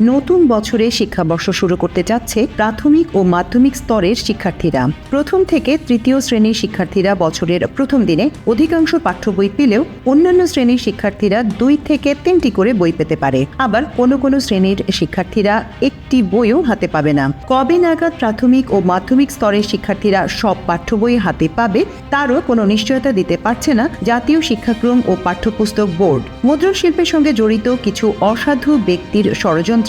নতুন বছরে শিক্ষাবর্ষ শুরু করতে যাচ্ছে প্রাথমিক ও মাধ্যমিক স্তরের শিক্ষার্থীরা। প্রথম থেকে তৃতীয় শ্রেণির শিক্ষার্থীরা বছরের প্রথম দিনে অধিকাংশ পাঠ্য বই পেলেও অন্যান্য শ্রেণির শিক্ষার্থীরা দুই থেকে তিনটি করে বই পেতে পারে। আবার কোনো কোনো শ্রেণির শিক্ষার্থীরা একটি বইও হাতে পাবে না। কবে নাগাদ প্রাথমিক ও মাধ্যমিক স্তরের শিক্ষার্থীরা সব পাঠ্য বই হাতে পাবে তারও কোনো নিশ্চয়তা দিতে পারছে না জাতীয় শিক্ষাক্রম ও পাঠ্যপুস্তক বোর্ড। মুদ্রণ শিল্পের সঙ্গে জড়িত কিছু অসাধু ব্যক্তির ষড়যন্ত্রে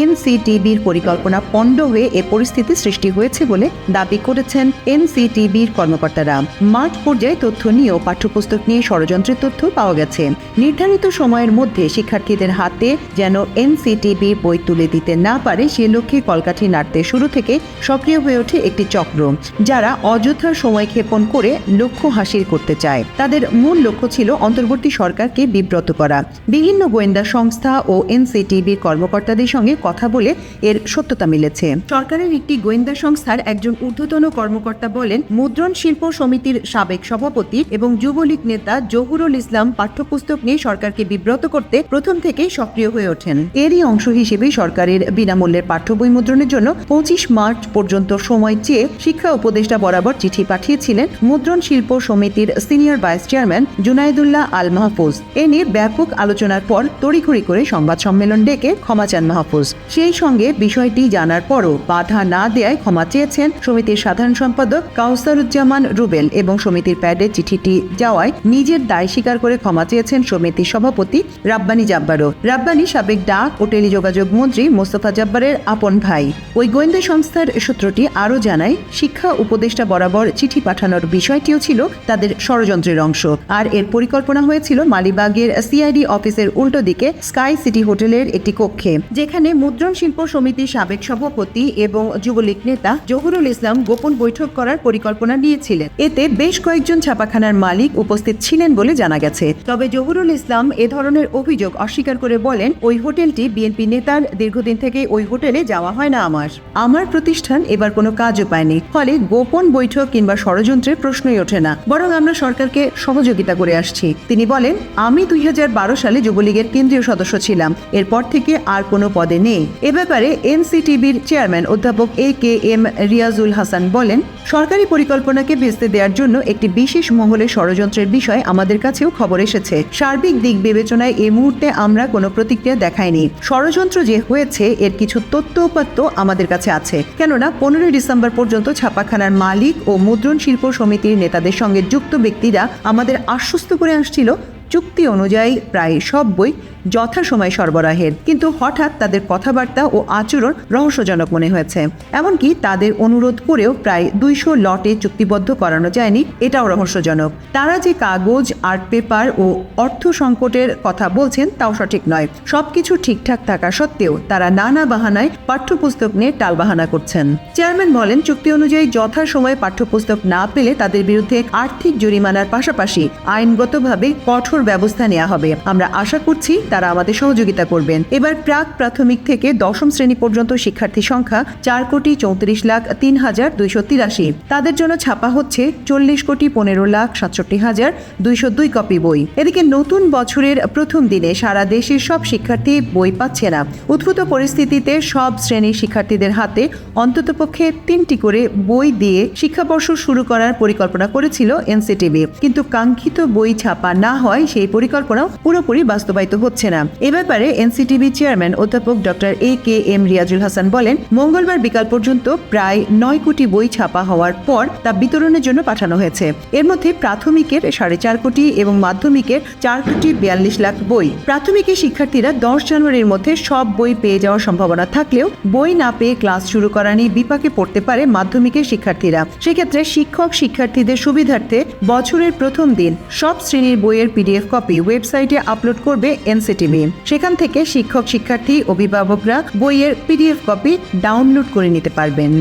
এনসিটিবির পরিকল্পনা পণ্ড হয়ে এ পরিস্থিতি সৃষ্টি হয়েছে বলে দাবি করেছেন এনসিটিবির কর্মকর্তারা। মাঠ পর্যায়ে তথ্য নিয়েও পাঠ্যপুস্তক নিয়ে ষড়যন্ত্রের তথ্য পাওয়া গেছে। নির্ধারিত সময়ের মধ্যে শিক্ষার্থীদের হাতে যেন এনসিটিবি বই তুলে দিতে না পারে সে লক্ষ্যে কলকাঠি নাড়তে শুরু থেকে সক্রিয় হয়ে ওঠে একটি চক্র, যারা অযথা সময় ক্ষেপণ করে লক্ষ্য হাসিল করতে চায়। তাদের মূল লক্ষ্য ছিল অন্তর্বর্তী সরকারকে বিব্রত করা। বিভিন্ন গোয়েন্দা সংস্থা ও এনসিটিবির কর্মকর্তাদের সঙ্গে কথা বলে এর সত্যতা মিলেছে। সরকারের একটি গোয়েন্দা সংস্থার একজন ঊর্ধ্বতন কর্মকর্তা বলেন, মুদ্রণ শিল্প সমিতির সাবেক সভাপতি এবং যুবলীগ নেতা জহুরুল ইসলাম পাঠ্যপুস্তক নিয়ে সরকারকে বিব্রত করতে প্রথম থেকেই সক্রিয় হয়ে ওঠেন। এরই অংশ হিসেবে সরকারের বিনামূল্যের পাঠ্য বই মুদ্রণের জন্য পঁচিশ মার্চ পর্যন্ত সময় চেয়ে শিক্ষা উপদেষ্টা বরাবর চিঠি পাঠিয়েছিলেন মুদ্রণ শিল্প সমিতির senior vice chairman Junaidullah Al Mahfuz. এ নিয়ে ব্যাপক আলোচনার পর তড়িঘড়ি করে সংবাদ সম্মেলন ডেকে ক্ষমা চান মাহফুজ। সেই সঙ্গে বিষয়টি জানার পরও বাধা না দেয়ায় ক্ষমা চেয়েছেন সমিতির সাধারণ সম্পাদক কাউসারুজ্জামান রুবেল এবং সমিতির প্যাডে চিঠিটি যাওয়ায় নিজের দায় স্বীকার করে ক্ষমা চেয়েছেন সমিতির সভাপতি রাব্বানি জাব্বারও। রাব্বানি সাবেক ডাক ও টেলিযোগাযোগ মন্ত্রী মোস্তফা জাব্বারের আপন ভাই। ওই গোয়েন্দা সংস্থার সূত্রটি আরও জানায়, শিক্ষা উপদেষ্টা বরাবর চিঠি পাঠানোর বিষয়টিও ছিল তাদের ষড়যন্ত্রের অংশ। আর এর পরিকল্পনা হয়েছিল মালিবাগের সিআইডি অফিসের উল্টো দিকে স্কাই সিটি হোটেলের একটি কক্ষে। যেখানে মুদ্রণ শিল্প সমিতির সাবেক সভাপতি এবং যুবলীগ নেতা জহুরুল ইসলাম গোপন বৈঠক করার পরিকল্পনা নিয়েছিলেন। এতে বেশ কয়েকজন ছাপাখানার মালিক উপস্থিত ছিলেন বলে জানা গেছে। তবে জহুরুল ইসলাম এ ধরনের অভিযোগ অস্বীকার করে বলেন, ওই হোটেলটি বিএনপি নেতার দীর্ঘদিন থেকে ওই হোটেলে যাওয়া হয় না আমার। আমার প্রতিষ্ঠান এবার কোনো কাজও পায়নি। ফলে গোপন বৈঠক কিংবা ষড়যন্ত্রের প্রশ্নই ওঠে না। বরং আমরা সরকারকে সহযোগিতা করে আসছি। তিনি বলেন, আমি দুই হাজার বারো সালে যুবলীগের কেন্দ্রীয় সদস্য ছিলাম। এরপর থেকে আর কোনো পদে নেই। এ ব্যাপারে এনসিটিবির চেয়ারম্যান অধ্যাপক A K M Riazul Hasan বলেন, সরকারি পরিকল্পনাকে ভেস্তে দেওয়ার জন্য একটি বিশেষ মহলের ষড়যন্ত্রের বিষয় আমাদের কাছেও খবর এসেছে। সার্বিক দিক বিবেচনায় এই মুহূর্তে আমরা কোনো প্রতিক্রিয়া দেখাইনি। ষড়যন্ত্র যে হয়েছে, এর কিছু তথ্য উপাত্ত আমাদের কাছে আছে। কেননা, পনেরোই ডিসেম্বর পর্যন্ত ছাপাখানার মালিক ও মুদ্রণ শিল্প সমিতির নেতাদের সঙ্গে যুক্ত ব্যক্তিরা আমাদের আশ্বস্ত করে আসছিল চুক্তি অনুযায়ী প্রায় সব বই যথাসময় সরবরাহের। কিন্তু হঠাৎ তাদের কথাবার্তা ও আচরণ রহস্যজনক মনে হয়েছে। এমনকি তাদের অনুরোধ করেও প্রায় দুইশো লটে চুক্তিবদ্ধ করানো যায়নি, এটাও রহস্যজনক। তারা যে কাগজ, আর্ট পেপার ও অর্থ সংকটের কথা বলছেন, তাও সঠিক নয়। সবকিছু ঠিকঠাক থাকা সত্ত্বেও তারা নানা বাহানায় পাঠ্যপুস্তক নিয়ে টালবাহানা করছেন। চেয়ারম্যান বলেন, চুক্তি অনুযায়ী যথাসময়ে পাঠ্যপুস্তক না পেলে তাদের বিরুদ্ধে আর্থিক জরিমানার পাশাপাশি আইনগতভাবে কঠোর ব্যবস্থা নেওয়া হবে। আমরা আশা করছি তারা আমাদের সহযোগিতা করবেন। এবার প্রাক প্রাথমিক থেকে দশম শ্রেণি পর্যন্ত শিক্ষার্থী সংখ্যা চার কোটি চৌত্রিশ লাখ তিন হাজার দুইশো তিরাশি। তাদের জন্য ছাপা হচ্ছে চল্লিশ কোটি পনেরো লাখ সাতষট্টি হাজার দুইশো দুই কপি বই। এদিকে নতুন বছরের প্রথম দিনে সারা দেশের সব শিক্ষার্থী বই পাচ্ছে না। উদ্ভূত পরিস্থিতিতে সব শ্রেণির শিক্ষার্থীদের হাতে অন্ততপক্ষে তিনটি করে বই দিয়ে শিক্ষাবর্ষ শুরু করার পরিকল্পনা করেছিল এনসিটিভি। কিন্তু কাঙ্ক্ষিত বই ছাপা না হয় সেই পরিকল্পনাও পুরোপুরি বাস্তবায়িত হচ্ছে না। এ ব্যাপারে এনসিটিভি চেয়ারম্যান অধ্যাপক doctor A K M Riazul Hasan বলেন, মঙ্গলবার বিকাল পর্যন্ত প্রায় নয় কোটি বই ছাপা হওয়ার পর তা বিতরণের জন্য পাঠানো হয়েছে। এর মধ্যে প্রাথমিকের সাড়ে চার কোটি এবং মাধ্যমিকের চার কোটি বিয়াল্লিশ লাখ বই। প্রাথমিকের শিক্ষার্থীরা দশ জানুয়ারির মধ্যে সব বই পেয়ে যাওয়ার সম্ভাবনা থাকলেও বই না পেয়ে ক্লাস শুরু করা নিয়ে বিপাকে পড়তে পারে মাধ্যমিকের শিক্ষার্থীরা। সেক্ষেত্রে শিক্ষক শিক্ষার্থীদের সুবিধার্থে বছরের প্রথম দিন সব শ্রেণির বইয়ের পিডিএফ কপি ওয়েবসাইটে আপলোড করবে এনসিটিভি সেখান থেকে শিক্ষক, শিক্ষার্থী, অভিভাবকরা বইয়ের পিডিএফ কপি ডাউনলোড করে নিতে পারবেন।